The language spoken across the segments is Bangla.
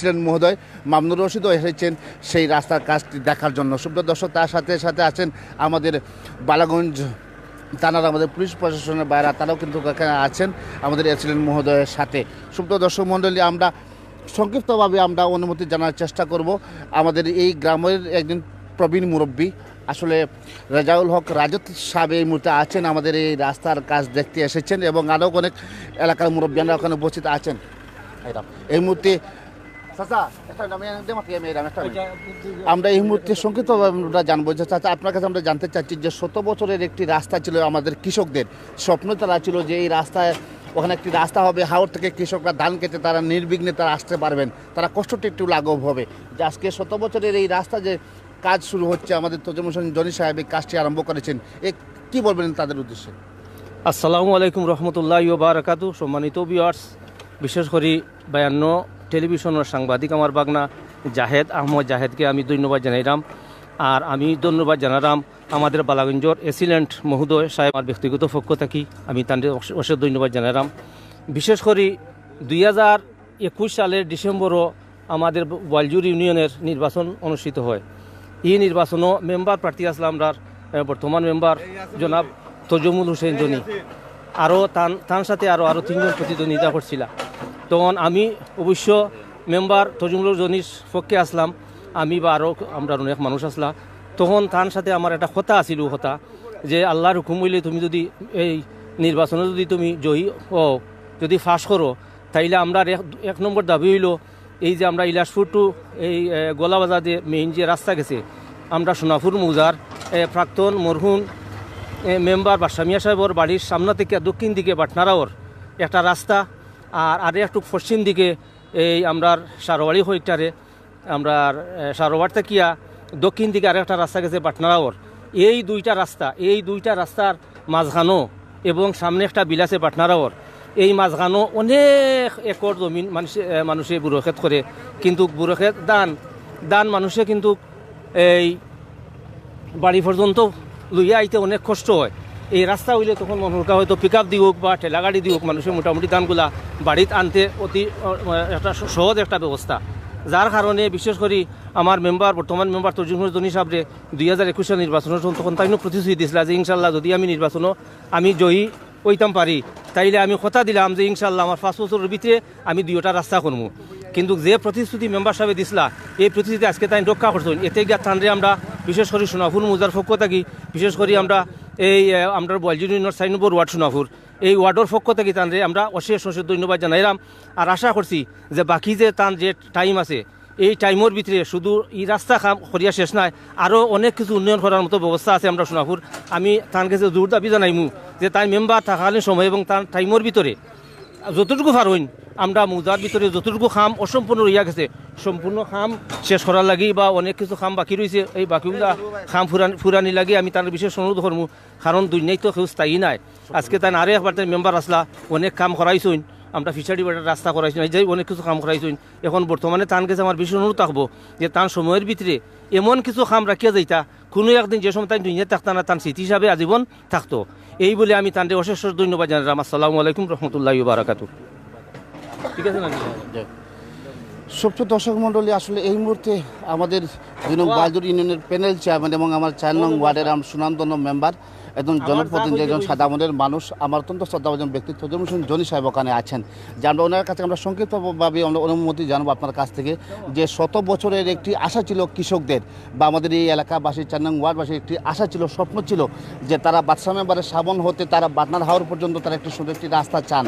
ছিলেন মহোদয়, মামনুর রশিদও এসেছেন সেই রাস্তার কাজটি দেখার জন্য। সুব্রত দর্শক, তার সাথে সাথে আছেন আমাদের বালাগঞ্জ থানার আমাদের পুলিশ প্রশাসনের বাইরা, তারাও কিন্তু এখানে আছেন, আমাদের এসিলেন মহোদয়ের সাথে। সুব্রত দর্শক মণ্ডলী, আমরা সংক্ষিপ্তভাবে আমরা অনুমতি জানার চেষ্টা করব। আমাদের এই গ্রামের একজন প্রবীণ মুরব্বী, আসলে রাজাউল হক রাজত সাহেব এই মুহূর্তে আছেন, আমাদের এই রাস্তার কাজ দেখতে এসেছেন এবং আরও অনেক এলাকার মুরব্বীরা ওখানে উপস্থিত আছেন। এই মুহূর্তে চাচা একটা আমরা এই মুহূর্তে সংক্ষিপ্ত আমরা জানব যে চাচা আপনার কাছে আমরা জানতে চাচ্ছি যে শত বছরের একটি রাস্তা ছিল আমাদের কৃষকদের। স্বপ্ন তারা ছিল যে এই রাস্তায় ওখানে একটি রাস্তা হবে হাওড় থেকে কৃষকরা ধান কেটে তারা নির্বিঘ্নে তারা আসতে পারবেন। তারা কষ্টটি একটু লাঘব হবে। যে আজকে শত বছরের এই রাস্তা যে কাজ শুরু হচ্ছে আমাদের তজম হোসেন জনি সাহেব এই কাজটি আরম্ভ করেছেন। এ কি বলবেন তাদের উদ্দেশ্যে? আসসালামু আলাইকুম রহমতুল্লাহ বারাকাতু সম্মানিত ভিউয়ার্স বিশেষ করে বায়ান্ন টেলিভিশনের সাংবাদিক আমার বাগনা, জাহেদ আহমদ জাহেদকে আমি ধন্যবাদ জানাইলাম আর আমি ধন্যবাদ জানালাম আমাদের বালাগঞ্জর এসিলেন্ট মহোদয় সাহেব, আমার ব্যক্তিগত পক্ষ থাকি, আমি তাদের অশেষ ধন্যবাদ জানালাম বিশেষ করে দুই হাজার একুশ সালের ডিসেম্বরও আমাদের ওয়ালজুর ইউনিয়নের নির্বাচন অনুষ্ঠিত হয়। এই নির্বাচনও মেম্বার প্রার্থী আসলাম আমরার বর্তমান মেম্বার জনাব তজমুল হোসেন জনি আরও তান তার সাথে আরও আরও তিনজন প্রতিদ্বন্দ্বিতা করছিল তখন আমি অবশ্য মেম্বার তজমুল জনির পক্ষে আসলাম। আমি বা আরও আমরা অনেক মানুষ আসলাম তখন তার সাথে আমার একটা কথা আছিল কথা যে আল্লাহর হুকুম হইলে তুমি যদি এই নির্বাচনে যদি তুমি জয়ী ও যদি ফাঁস করো তাইলে আমরা এক নম্বর দাবি হইল এই যে আমরা ইলাসপুর টু এই গোলাবাজার যে মেইন যে রাস্তা গেছে আমরা সোনাপুর মৌজার প্রাক্তন মরহুম এ, মেম্বার বাসামিয়া সাহেবর বাড়ির সামনা থেকে দক্ষিণ দিকে বাটনারাওর একটা রাস্তা আর আরে একটু পশ্চিম দিকে এই আমরার সারোয়ারি হইটারে আমরা সারোয়ার থেকিয়া দক্ষিণ দিকে আরেকটা রাস্তা গেছে বাটনারাওর এই দুইটা রাস্তা, এই দুইটা রাস্তার মাঝখানো এবং সামনে একটা বিল আছে বাটনারাওর এই মাঝখানো অনেক একর জমিন মানুষে মানুষে বুড়োক্ষেত করে, কিন্তু বুড়োক্ষেত দান দান মানুষে কিন্তু এই বাড়ি পর্যন্ত লইয়া আইতে অনেক কষ্ট হয়। এই রাস্তা হইলে তখন মানুষকে হয়তো পিক আপ দিওক বা ঠেলা গাড়ি দিওক মানুষের মোটামুটি দামগুলা বাড়িতে আনতে অতি একটা সহজ একটা ব্যবস্থা। যার কারণে বিশেষ করে আমার মেম্বার বর্তমান মেম্বার তর্জুমুর জনি সাহেবরে দুই হাজার একুশে নির্বাচনের সময় তখন তাই প্রতিশ্রুতি দিছিল যে ইনশাল্লাহ যদি আমি নির্বাচনও আমি জয়ী হইতাম পারি, তাইলে আমি কথা দিলাম যে ইনশাল্লাহ আমার পাঁচ বছরের ভিতরে আমি দুইটা রাস্তা করব কিন্তু যে প্রতিশ্রুতি মেম্বার সাহেব দিছিলা, এই প্রতিশ্রুতি আজকে তাই রক্ষা করছেন। এতে গিয়া থানরে আমরা বিশেষ করে সোনাপুর মুজার পক্ষ থাকি, বিশেষ করে আমরা এই আমরা বয়জুর ইউনিয়ন চার নম্বর ওয়ার্ড সোনাপুর। এই ওয়ার্ডের পক্ষ থেকে তানরে আমরা অশেষ অশেষ ধন্যবাদ জানাইলাম। আর আশা করছি যে বাকি যে তান যে টাইম আছে, এই টাইমের ভিতরে শুধু এই রাস্তা কাম করিয়া শেষ নাই আরও অনেক কিছু উন্নয়ন করার মতো ব্যবস্থা আছে আমরা সোনাপুর। আমি তার কাছে জোর দাবি জানাইমু যে তাই মেম্বার থাকাকালীন সময় এবং তার টাইমের ভিতরে যতটুকু পারইন, আমরা মুজার ভিতরে যতটুকু খাম, অসম্পূর্ণ রইয়া গেছে সম্পূর্ণ খাম, শেষ করার লাগি বা অনেক কিছু খাম বাকি রয়েছে এই বাকিগুলা খাম ফুরান ফুরানি লাগে আমি তার বিশেষ অনুরোধ করব কারণ দুনিয়ায় তো কেউ স্থায়ী নাই। আজকে তাই আরে একবার মেম্বার আসলা অনেক কাম করাইছইন আমরা ফিশারি বাটার রাস্তা করাইছি এই যে অনেক কিছু কাম করাইছইন এখন বর্তমানে তান কাছে আমার বিশেষ অনুরোধ থাকব যে তার সময়ের ভিতরে এমন কিছু কাম রাখিয়া যাইতা কোনো একদিন যে সময় তাই দুনিয়া থাকতা না তার স্মৃতি হিসাবে আজীবন থাকতো। এই বলে আমি তান্ডে অশেষ ধন্যবাদ জানালাম। আসসালামু আলাইকুম রহমতুল্লাহ বারাকাতু ঠিক আছে না সবচেয়ে দর্শক মণ্ডলী আসলে এই মুহূর্তে আমাদের দুই নং বাহাদুর ইউনিয়নের প্যানেল চেয়ারম্যান এবং আমার চার নং ওয়ার্ডের আম সুনামধন্য মেম্বার একজন জনপ্রতিনিধি একজন সাধারণের মানুষ আমার অত্যন্ত শ্রদ্ধাভাজন ব্যক্তি তজম হোসেন জনি সাহেব ওখানে আছেন। যে আমরা ওনার কাছে আমরা সংক্ষিপ্তভাবে আমরা অনুমতি জানব আপনার কাছ থেকে যে শত বছরের একটি আশা ছিল কৃষকদের বা আমাদের এই এলাকাবাসী চার নং ওয়ার্ডবাসীর একটি আশা ছিল স্বপ্ন ছিল যে তারা বাদশা মেম্বারের সাবন হতে তারা বাটনার হাওয়ার পর্যন্ত তারা একটি সুন্দর একটি রাস্তা চান।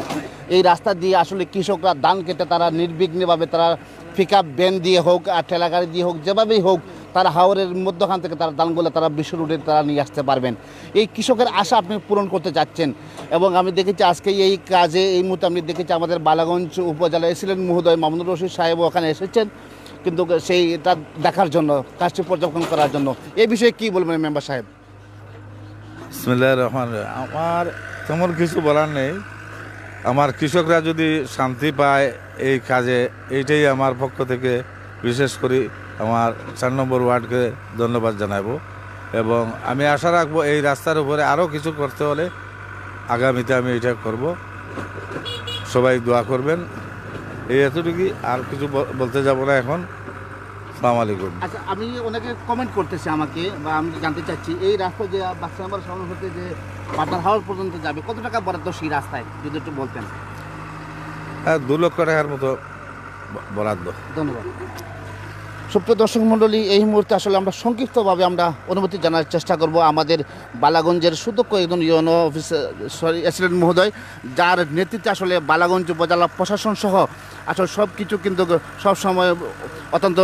এই রাস্তা দিয়ে আসলে কৃষকরা ধান কেটে তারা নির্বিঘ্নভাবে তারা পিক আপ ভ্যান দিয়ে হোক আর ঠেলা গাড়ি দিয়ে হোক যেভাবেই হোক তারা হাওরের মধ্যখান থেকে তারা ধানগুলো তারা বিশ্ব রুটে তারা নিয়ে আসতে পারবেন। এই কৃষকের আশা আপনি পূরণ করতে চাচ্ছেন এবং আমি দেখেছি আজকে এই কাজে, এই মুহূর্তে আমি দেখেছি আমাদের বালাগঞ্জ উপজেলায় এসেছিলেন মহোদয় মামুনুর রশিদ সাহেব, ওখানে এসেছেন। কিন্তু সেই এটা দেখার জন্য, কাজটি পর্যবেক্ষণ করার জন্য। এই বিষয়ে কি বলবেন মেম্বার সাহেব? রহমান আমার তেমন কিছু বলার নেই। আমার কৃষকরা যদি শান্তি পায় এই কাজে, এইটাই আমার পক্ষ থেকে বিশেষ করি। আমার চার নম্বর ওয়ার্ডকে ধন্যবাদ জানাব। এবং আমি আশা রাখব এই রাস্তার উপরে আরও কিছু করতে হলে আগামীতে আমি এটা করব। সবাই দোয়া করবেন। এই এতটুকুই আর কিছু বল- বলতে যাব না এখন। সালাম আলাইকুম। আচ্ছা আমি অনেকে কমেন্ট করতেছে আমাকে বা আমি জানতে চাচ্ছি এই রাস্তা যে বাক্সা নাম্বার সামনে হতে যে পাটনার হাওড় পর্যন্ত যাবে কত টাকা বরাদ্দ সেই রাস্তায়? যদি একটু বলতেন। হ্যাঁ দু লক্ষ টাকার মতো বরাদ্দ। ধন্যবাদ। সুপ্রিয় দর্শক মণ্ডলী, এই মুহূর্তে আসলে আমরা সংক্ষিপ্তভাবে আমরা অনুমতি জানার চেষ্টা করব আমাদের বালাগঞ্জের সুদক্ষ একজন ইউনো অফিসার সরি মহোদয়, যার নেতৃত্বে আসলে বালাগঞ্জ উপজেলা প্রশাসন সহ আসলে সব কিছু কিন্তু সবসময় অত্যন্ত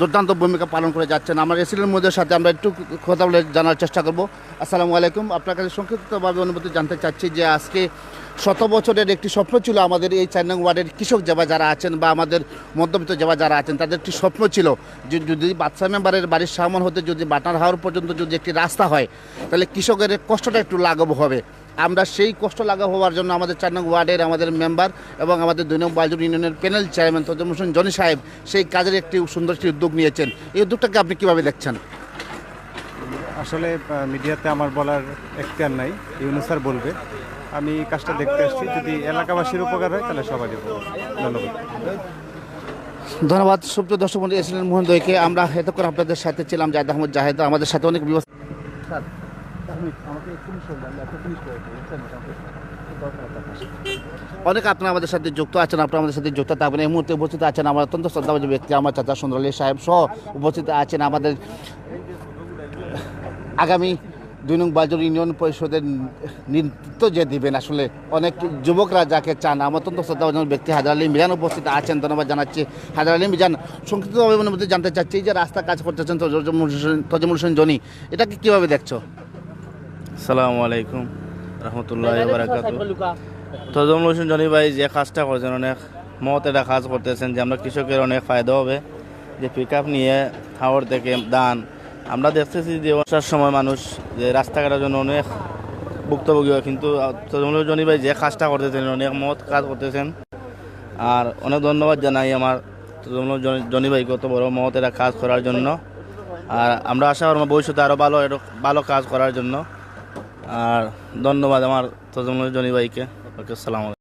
দুর্দান্ত ভূমিকা পালন করে যাচ্ছেন। আমার এসিডেন্ট মহোদয়ের সাথে আমরা একটু কথা বলে জানার চেষ্টা করব। আসসালামু আলাইকুম। আপনার কাছে সংক্ষিপ্তভাবে অনুমতি জানতে চাচ্ছি যে আজকে শত বছরের একটি স্বপ্ন ছিল আমাদের এই চার নং ওয়ার্ডের কৃষক যাবা যারা আছেন বা আমাদের মধ্যবিত্ত যাবা যারা আছেন, তাদের একটি স্বপ্ন ছিল যে যদি বাচ্চা মেম্বারের বাড়ির সামন হতে যদি বাটার হাওয়ার পর্যন্ত যদি একটি রাস্তা হয়, তাহলে কৃষকের কষ্টটা একটু লাঘব হবে। আমরা সেই কষ্ট লাগা হওয়ার জন্য আমাদের চার নং ওয়ার্ডের আমাদের মেম্বার এবং আমাদের দুই নং বালজুর ইউনিয়নের প্যানেল চেয়ারম্যান তজম হোসেন জনি সাহেব সেই কাজের একটি সুন্দর একটি উদ্যোগ নিয়েছেন। এই উদ্যোগটাকে আপনি কীভাবে দেখছেন? আসলে মিডিয়াতে আমার বলার এখতিয়ার নাই ইউনুস স্যার বলবে। আমি কাজটা দেখতে আসছি যদি এলাকাবাসীর উপকার হয় তাহলে সবারই উপকার ধন্যবাদ। ধন্যবাদ। সুপ্রিয় দর্শক বন্ধু এসিলেন মোহন দইকে। আমরা এতক্ষণ আপনাদের সাথে ছিলাম জাহেদ আহমদ। জাহেদ আমাদের সাথে অনেক ব্যবস্থা অনেক আপনারা আমাদের সাথে যুক্ত আছেন, আপনারা আমাদের সাথে যুক্ত থাকবেন। এই মুহূর্তে উপস্থিত আছেন আমার অত্যন্ত শ্রদ্ধাবাজ ব্যক্তি, আমার চাচা সুন্দর আলী সাহেব সহ উপস্থিত আছেন আমাদের আগামী দুই নং বাজার ইউনিয়ন পরিষদের নেতৃত্ব যে দিবেন। আসলে অনেক যুবকরা যাকে চান অত্যন্ত শ্রদ্ধাভাজন ব্যক্তি হাজার আলী মিজান উপস্থিত আছেন। ধন্যবাদ জানাচ্ছি হাজার আলী মিজান। সংক্ষিপ্তভাবে মধ্যে জানতে চাচ্ছি যে রাস্তা কাজ করতেছেন তজমুল হোসেন- তজমুল হোসেন জনি, এটাকে কীভাবে দেখছ? সালামু আলাইকুম রহমতুল্লাহ বারাকাতু তজমুল হোসেন জনি ভাই যে কাজটা করছেন অনেক মত এটা কাজ করতেছেন যে আমরা কৃষকের অনেক ফায়দা হবে। যে পিক আপ নিয়ে হাওড় থেকে দান আমরা দেখতেছি যে বর্ষার সময় মানুষ যে রাস্তাঘাটের জন্য অনেক ভুক্তভোগী হয় কিন্তু তজমুল জনি ভাই যে কাজটা করতেছেন অনেক মত কাজ করতেছেন। আর অনেক ধন্যবাদ জানাই আমার তজমুল জন- জনি ভাই কত বড় মত এটা কাজ করার জন্য। আর আমরা আশা করব ভবিষ্যতে আরও ভালো ভালো কাজ করার জন্য। আর ধন্যবাদ আমার তজমুল জনি ভাইকে। ওকে সালাম